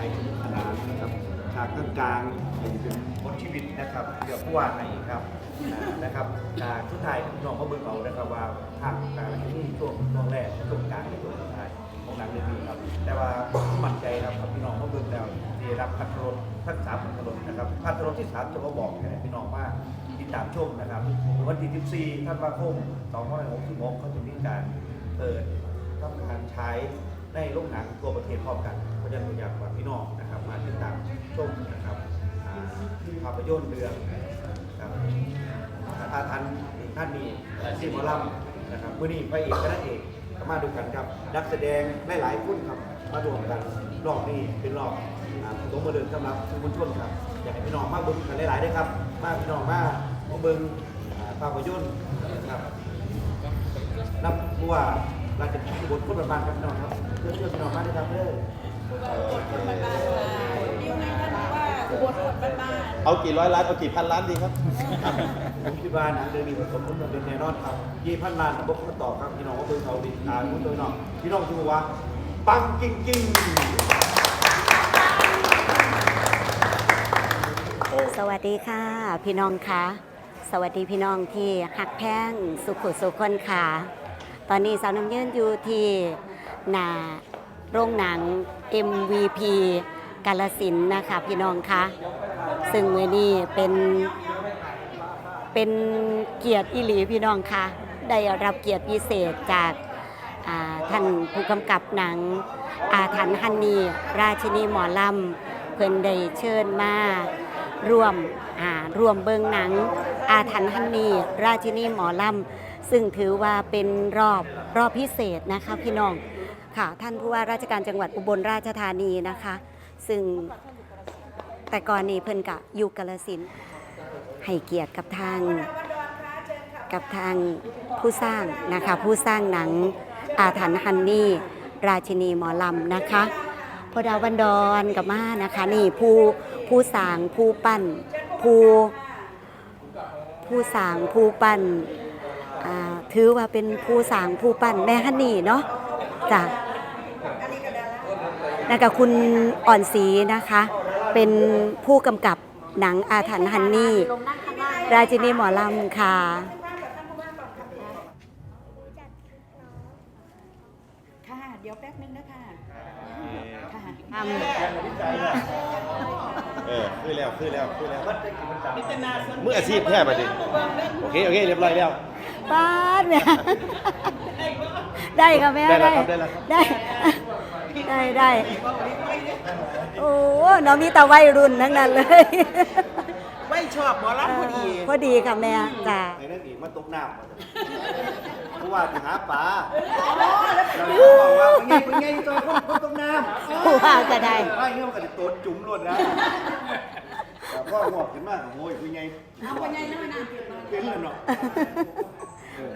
ใจสนุกสนานนะครับฉากกลางเป็นบทชีวิตนะครับเดี๋ยวผู้ว่าให้ครับนะครับอ่าทุกทายน้องเขาเบิ่งเอานะครับว่าภาคกลางที่ช่วงช่วงแรกช่วงกลางในช่วงสุดท้ายของหนังเรื่องนี้ครับ แต่ว่ามั่นใจครับครับพี่น้องเขาเบิ่งแล้วที่ได้รับพัฒนทั้งสามพัฒนนะครับพัฒนที่สามจะมาบอกให้พี่น้องว่าติดตามชมนะครับวันที่14ธันวาคม2566เขาจะมีการเปิดทำการใช้ในโรงหนังตัวประเทศพร้อมกัน เพราะฉะนั้นผมอยากฝากพี่น้องนะครับ มาติดตามชมนะครับอ่าภาพยนตร์เรื่องครับอาทันท่านนี้ซีมอลัมนะครับมื่อนี้พระเอกกับนางเอกก็มาดูกันครับนักแสดงหลายๆคนครับมารวมกันรอบนี้เป็นรอบอ่าลงมาเดินสำหรับสื่อมวลชนครับอยากให้พี่น้องมาเบิ่งกันหลายๆด้วยครับ มาพี่น้องมามาเบิ่งอ่าภาพยนตร์นะครับนับว่าเราจะบทคนประมาณครับพี่น้องครับเพื่อนเพื่อนพี่น้องมาด้ครับเด้อ คนบ้านๆค่ะดิวให้ท่านว่าบทคนบ้านเอากี่ร้อยล้านเอากี่พันล้านดีครับ ผมคิดว่าหนังเรื่องนี้ผสมผลเป็นแน่นอนครับยี่พันล้านระบบมาต่อครับพี่น้องก็เพิ่งเขาดิตามพี่น้องพี่น้องที่บอกว่าปังจริงๆสวัสดีค่ะ พี่น้องคะสวัสดีพี่น้องที่หักแพงสุขุสุขคนค่ะ ตอนนี้สาวน้ำยืนอยู่ที่หนา โรงหนัง MVP กาลสินนะคะพี่น้องคะซึ่งมือนี้เป็นเป็นเกียรติอิหลีพี่น้องคะได้รับเกียรติพิเศษจากาท่านผู้กำกับหนังอาถรรพ์ฮันนีราชินีหมอลำเพิ่นได้เชิญมาร่วมร่วมเบิงหนัง อาถรรพ์ฮันนีราชินีหมอลำซึ่งถือว่าเป็นรอบรอบพิเศษนะคะพี่น้อง ค่ะ ท่านผู้ว่าราชการจังหวัดอุบลราชธานีนะคะ ซึ่งแต่ก่อนนี้เพิ่นกะอยู่กาลสินให้เกียรติกับทางกับทางผู้สร้างนะคะผู้สร้างหนังอาถรรพ์ฮันนี่ราชินีหมอลำนะคะพอดาวบันดอนกับมานะคะนี่ผู้ผู้สางผู้ปั้นผู้ผู้สางผู้ปั้นถือว่าเป็นผู้สางผู้ปั้นแม่ฮันนี่เนาะ จ้ะนั่นกับคุณอ่อนศรีนะคะ เป็นผู้กำกับหนังอาถรรพ์ฮันนี่ ราชินีหมอลำค่ะๆค่ะ เดี๋ยวแป๊บนึงนะคะค่ะทเออคือแล้วคือแล้วคือแล้วมืออาชีพแท้ประเด็นโอเค โอเค เรียบร้อยแล้วำป้าดแม่ ได้ค่ะแม่ได้แล้วครับได้แล้วครับ ได้ได้ได้ โอ้น้องมีแต่วัยรุ่นทั้งนั้นเลย ไม่ชอบหมอลำพอดีพอดีค่ะแม่จ้ะไอ้นั่นอีกมาตกน้ำเพราะว่าจะหาปลาเราบอกว่าเป็นไงเป็นไงตัวคนคนตกน้ำผู้ว่าก็ได้ว่าอย่างเงี้ยมันก็จะโดนจุ่มรวดนะแต่พ่อหมอกขึ้นมากโอ้ยเป็นไงเอาไปไงนะนะเป็นเลยเนาะ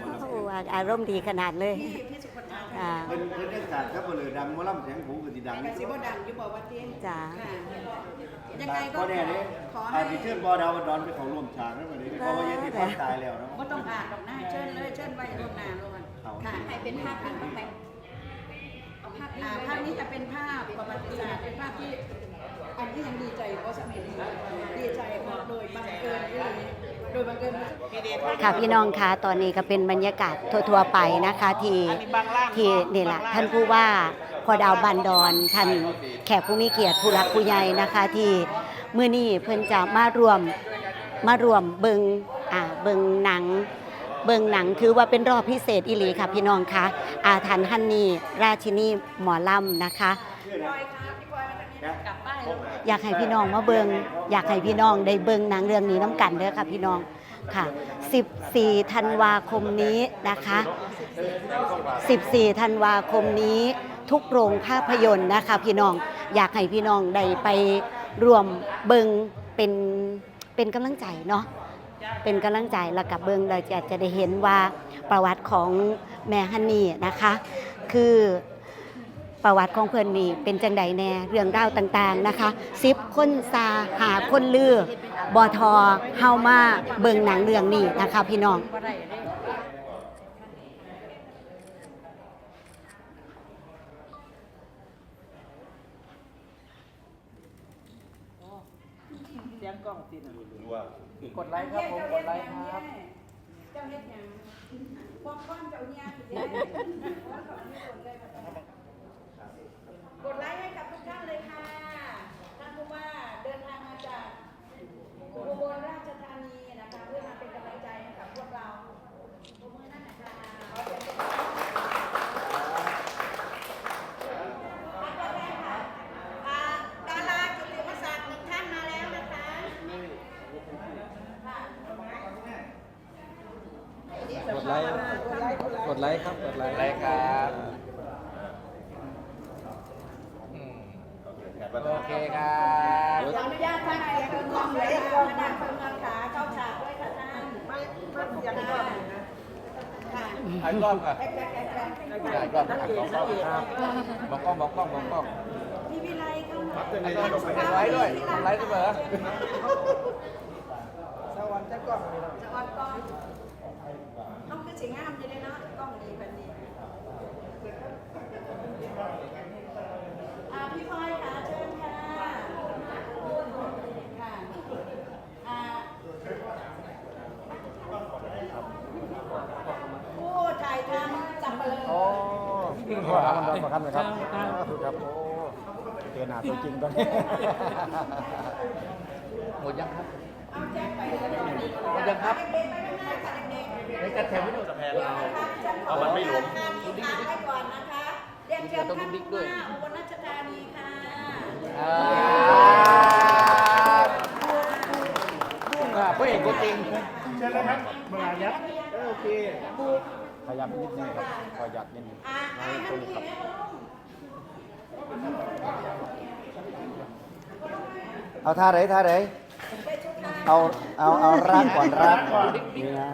ผู้ ว่าอารมณ์ดีขนาดเลย พี่พี่สุคนทางอ่าเป็นเป็นเรื่องการครับเลยดังมอลำเสียงผมก็สิดังกสิบดังอยู่บอกว่าเจ๊จ้ะค่ะยังไงก็ก็แน่เลยขออาให้จจะเชิญบอดาวดอนไปเขาร่วมฉากนั่นก็ดีเพราะว่ายังที่พ่อตายแล้วเนาะก็ต้องอ่านดอกหน้าเชิญเลยเชิญไว้ลงนามลงค่ะให้เป็นภาพนิ่งบ้างไหมภาพอ่าภาพนี้จะเป็นภาพประวัติศาสตร์เป็นภาพที่อันที่ยังดีใจเพราะสมัยนี้ดีใจเพราะโดยบังเอิญที่โดยบังเอิญ ค่ะพี่น้องคะตอนนี้ก็เป็นบรรยากาศทั่วๆไปนะคะที่ที่นี่แหละท่านผู้ว่าพอดาวบันดอนท่านแขกผู้มีเกียรติผู้รักผู้ใหญ่นะคะ ที่มื้อนี้เพิ่นจะมารวมมารวมเบิงอ่าเบิงหนัง เบิงหนังถือว่าเป็นรอบพิเศษอีหลีค่ะพี่น้องคะอาถรรพ์ฮันนี่ราชินีหมอลำนะคะ อยากให้พี่น้องมาเบิงอยากให้พี่น้องได้เบิงหนังเรื่องนี้น้ำกันเด้อค่ะพี่น้องค่ะ 14 ธันวาคมนี้นะคะ 14 ธันวาคมนี้ทุกโรงภาพยนตร์นะคะพี่น้องอยากให้พี่น้องได้ไปรวมเบิงเป็นเป็นกำลังใจเนาะเป็นกำลังใจแล้วกับเบิงเราจะจะได้เห็นว่าประวัติของแม่ฮันนี่นะคะ คือ ประวัติของเพื่อนนี่เป็นจังใดแน่เรื่องราวต่างๆนะคะซิบคนซาหาคนลือบอทอเฮามาเบิงหนังเรื่องนี้นะคะ พี่น้องเสียงกล้องสิดกดไลค์ครับผมกดไลค์ครับ เจ้าเฮ็ดหยังพวกก้อนเจ้าเนี่ย กดไลค์ให้กับทุกท่านเลยค่ะ ท่านผู้ว่าเดินทางมาจากอุบลราชธานีนะคะเพื่อมาเป็นกำลังใจให้กับพวกเราปรบมือนั่นนะคะขอเสียงปรบมือท่านต่อไปค่ะอ่าดารากิตติมศักดิ์หนึ่งท่านมาแล้วนะคะกดไลค์ กดไลค์ครับ กดไลค์ไลค์ครับ โอเคครับ ขออนุญาตท่านนายอำเภอเมืองเลยค่ะท่านนายอำเภอเมืองขาเข้าฉากด้วยค่ะท่านไม่ไม่เสียงก่อนค่ะ ถ่ายกล้องก่อนแกล้งแกล้งแกล้งแกล้งถ่ายกล้องถ่ายกล้องบอกกล้องบอกกล้องบอกกล้องพี่วิไลเข้ามาไอ้กล้องกดไลค์ด้วยกดไลค์เสมอสวัสดีกล้องจะออนกล้องต้องคือสีงามจะได้เนาะกล้องดีแบบนี้อ่าพี่พลอยค่ะเชิญค่ะค่ะอ่าผู้ถ่ายทำจับเปลื โอ้ อขอทำมันขอทำหน่อยครับครับ โอ้เจอหนาตัวจริงตอนนี้หมดยังครับหมดยังครับเด็กางหน้าค่ะเด็กๆในกระแทกไม่โดนกระแทกเราเอามันไม่หลงค้างไว้ก่อนนะคะเรียนเชิญท่านผู้ว่าอุบลราชธานีค่ะอ่าผู้เอกตัวจริงเชิญเลยครับมายับโอเค ขยับนิดนึงครับขยับนิดนึงอ่าให้ท่านพี่แม่ลุงเอาท่าไหนท่าไหนไปชุดทางเอาเอาเอารักก่อนรักก่อนนี่นะ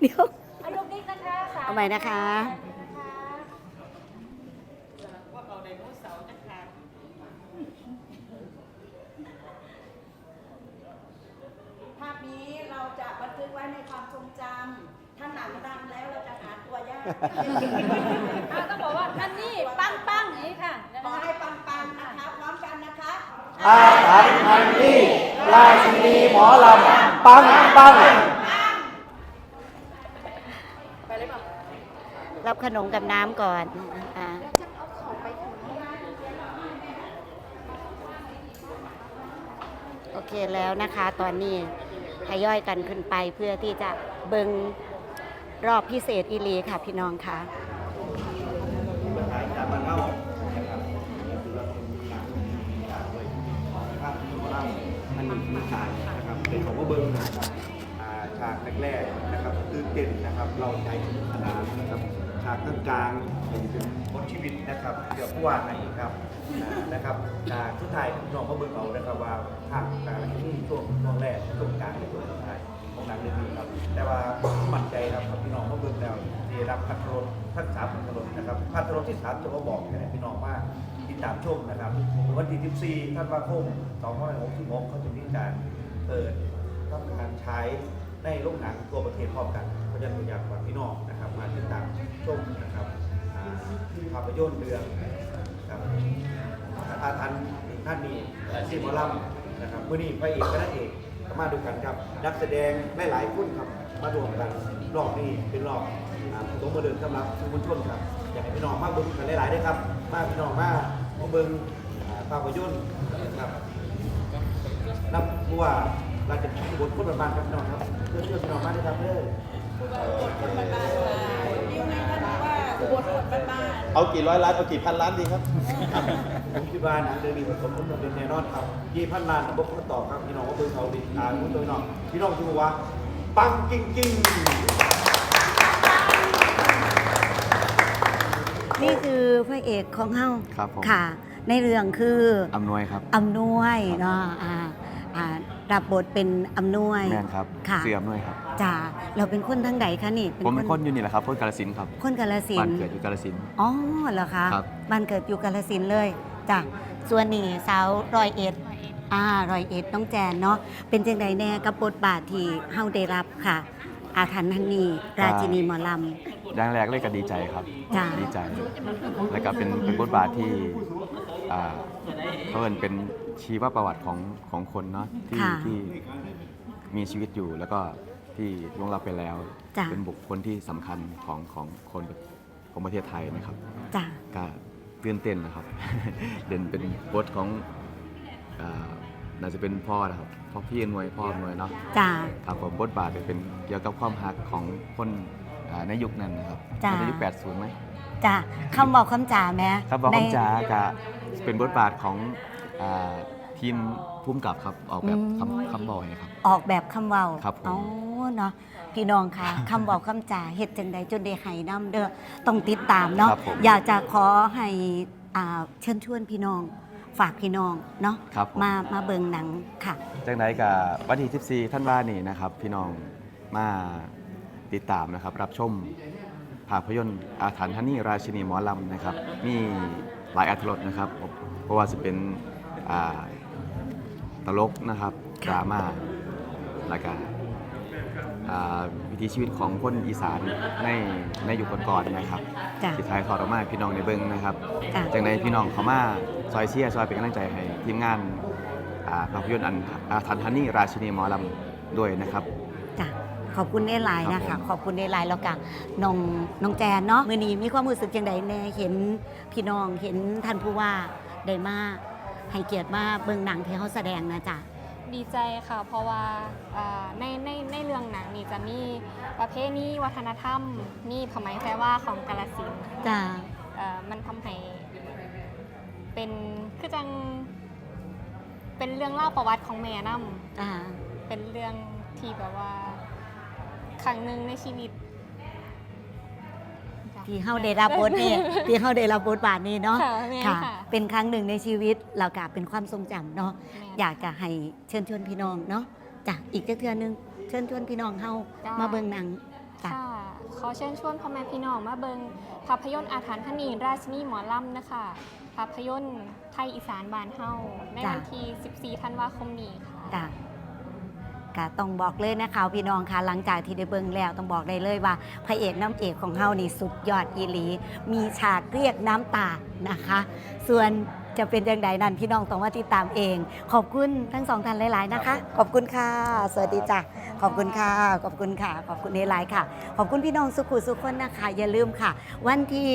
เดี๋ยวเอาลูกนิกนะคะสามเอาใหม่นะคะภาพนี้เราจะบันทึกไว้ในความทรงจำถ้าหนังดัง อ่าต้องบอกว่าอันนี้ปังปังอย่างนี้ค่ะขอให้ปังๆนะคะพร้อมกันนะคะอาถรรพ์พันนี่ราชินีหมอลำ ปังปังรับขนมกับน้ำก่อนอ่าโอเคแล้วนะคะ ตอนนี้ทยอยกันขึ้นไปเพื่อที่จะเบิง รอบพิเศษอีลีค่ะพี่น้องค่ะถ่ายจากบ้านเฮานะครับนี่คือเราเป็นหนังจากด้วยภาพที่หมอลำอันหนึ่งที่ถ่ายนะครับเป็นของพ่อเบิ้งนะครับอ่าฉากแรกๆนะครับตื่นเต้นนะครับ เราใจสนุกสนานนะครับฉากกลางๆเป็นบทชีวิตนะครับเกี่ยวกับผู้ว่าไหนครับนะครับฉากสุดท้ายน้องพ่อเบิ้งเอานะครับว่าภาคอ่ช่วงช่วงแรกช่วงกลางและช่วงท้ายของหนังเรื่องนี้ครับแต่ว่า รับพัทรสพันสามพัทรนะครับพัทรที่สามจะมาบอกแค่ไหนพี่น้องว่าติดตามชมนะครับวันที่ 14ธันวาคม2566เขาจะมีการเปิดทำการใช้ในโรงหนังตัวประเทศพร้อมกันเพราะฉะนั้นอยากฝากพี่น้องนะครับ มาติดตามชมนะครับภาพยนตร์เรื่องนะครับอาทันท่านนี้ซีมอลัมนะครับเมื่อนี้พระเอกกับนางเอกก็ มาด้วยกันครับนักแสดงหลายๆคนครับมารวมกันรอบนี้เป็นรอบอ่าตัวมาเดินสำหรับสื่อมวลชนครับอยากให้พี่น้องมาเบิ่งกันหลายๆด้วยครับ มาพี่น้องมามาเบิ่งอ่าภาพยนตร์นะครับนับว่าเราจะบทคนบ้านๆครับพี่น้องครับเพื่อเชื่อพี่น้องมาด้วยครับเด้อคนบ้านๆค่ะดิวไงท่านบอกว่าอุบลคนบ้าน เอากี่ร้อยล้าน เอากี่พันล้านดีครับ ผมคิดว่าหนะเรื่องนี้ผสมผสมเป็นแน่นอนครับยี่พันล้านระบบก็ต่อครับพี่น้องก็เบิ่งเขาดิอ่านคุณตัวพี่น้องพี่น้องดูว่าปังจริงๆนี่คือพระเอกของเฮาครับผม ค่ะ ในเรื่องคืออำนวยครับอำนวยเนาะอ่าอ่า รับบทเป็นอำนวยแม่นครับค่ะเสืออำนวยครับจ้าเราเป็นคนทั้งใดคะนี่ผมเป็นคนอยู่นี่แหละครับคนกาลสินธุ์ครับคนกาลสินบ้านธุ์เกิดอยู่กาลสินธุ์ อ๋อเหรอคะครับ บ้านเกิดอยู่กาลสินธุ์เลยจ้ะส่วนนี่สาวรอยเอ็ดอ่ารอยเอ็ดน้องแจนเนาะเป็นจังใดแน่กับบทบาทที่เฮาได้รับค่ะ อาถรรพ์ทันนีราชินีหมอล อย่างแรกเลยก็ดีใจครับ จ้ะดีใจ แล้วก็เป็นเป็นบทบาทที่อ่าเพิ่นเป็นชีวประวัติของของคนเนาะที่ค่ะที่มีชีวิตอยู่แล้วก็ที่ล่วงลับไปแล้ว จ้ะเป็นบุคคลที่สำคัญของของคนของประเทศไทยนะครับจ้ะก็ตื่นเต้นนะครับ เด่นเป็นบทของอ่า น่าจะเป็นพ่อนะครับพ่อพี่หน่วยพ่อหน่วยเนาะจ้ะครับผมบทบาทเป็นเกี่ยวกับความฮักของคนอ่าในยุคนั้นนะครับจ้ะ ในยุค80ไหมจ้ะคำบอกคำจ่าแม่ครับบอกในคำจากะเป็นบทบาทของอ่าทีมพุ่มกับครับออกแบบอืมคำคำบอกให้ครับ ออกแบบคำเว้าครับผม อ๋อเนาะพี่น้องค่ะ คำบอกคำจ่าเฮ็ดจังใดจนได้ไห้น้ำเด้อต้องติดตามเนาะครับผม อยากจะขอให้อ่าเชิญชวนพี่น้อง ฝากพี่น้องเนาะครับผม มามาเบิ่งหนังค่ะจังไดกับวันที่14ท่านว่านี่นะครับ พี่น้องมาติดตามนะครับ รับชมภาพยนตร์อาถรรพ์ฮันนี่ราชินีหมอลำนะครับ มีหลายอัตรสนะครับผมเพราะว่าจะเป็นอ่าตลกนะครับดราม่าแล้วก็อ่าวิถีชีวิตของคนอีสานในในยุคก่อนๆนะครับจ้ะ ที่ไทยทอดออกมาให้พี่น้องในเบิ้งนะครับ จ้ะจังในพี่น้องเขามา ซอยเชียร์ซอยเป็นกำลังใจให้ทีมงานอ่าภาพยนตร์อันอาทันฮันนี่ราชินีหมอลำด้วยนะครับจ้ะขอบคุณได้หลายๆนะครัคะบผมขอบคุณได้หลายแล้วกันน้องน้องแจนเนาะมื้อนี้มีความรู้สึกจังใดแน่เห็นพี่น้องเห็นท่านผู้ว่าได้มาให้เกียรติมาเบิ่งหนังที่เขาแสดงนะจ๊ะดีใจค่ะ เพราะว่าอ่าในในในเรื่องหนังนี่จะมีประเพณีวัฒนธรรม มีผ้าไหมแพรว่าของกาลสินธุ์จ้ะเอ่อมันทำให้ เป็นคือจัง เป็นเรื่องเล่าประวัติของแม่นำจ้ะเป็นเรื่องที่แบบว่าครั้งหนึ่งในชีวิตจ้ะที่เฮาได้รับบทนี่ที่เฮาได้รับบทบาทนี้เนาะค่ะแม่นค่ะค่ะ เป็นครั้งหนึ่งในชีวิตเรากะเป็นความทรงจำเนาะแม่นอยากจะให้เชิญชวนพี่น้องเนาะจ้ะอีกจักเทื่อนึงเชิญชวนพี่น้องเฮาจ้ามมาเบิ่งหนังจ้ะค่ะขอเชิญชวนพ่อแม่พี่น้องมาเบิงภาพยนตร์อาถรรพ์ธนีราชินีหมอลำนะคะ ภาพยนตร์ไทยอีสานบานเฮาในวันที่ 14 ธันวาคมนี้ค่ะจ้ะก็ต้องบอกเลยนะคะพี่น้องค่ะหลังจากที่ได้เบิ่งแล้วต้องบอกได้เลยว่าพระเอกน้ำเอกของเฮานี่สุดยอดอีหลี มีฉากเรียกน้ำตานะคะ ส่วนจะเป็นอย่างใดนั้นพี่น้องต้องมาติดตามเอง ขอบคุณทั้งสองท่านหลาย ๆ นะคะ ขอบคุณค่ะ สวัสดีจ้ะขอบคุณค่ะ ขอบคุณค่ะ ขอบคุณในไลน์ค่ะ ขอบคุณพี่น้องสุขุสุขคนนะคะ อย่าลืมค่ะ วันที่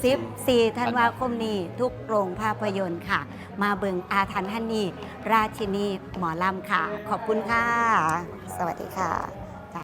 14ธันวาคมนี้ทุกโรงภาพยนตร์ค่ะ มาเบิงอาถรรพ์ฮันนี่ราชินีหมอลำค่ะ ขอบคุณค่ะ สวัสดีค่ะ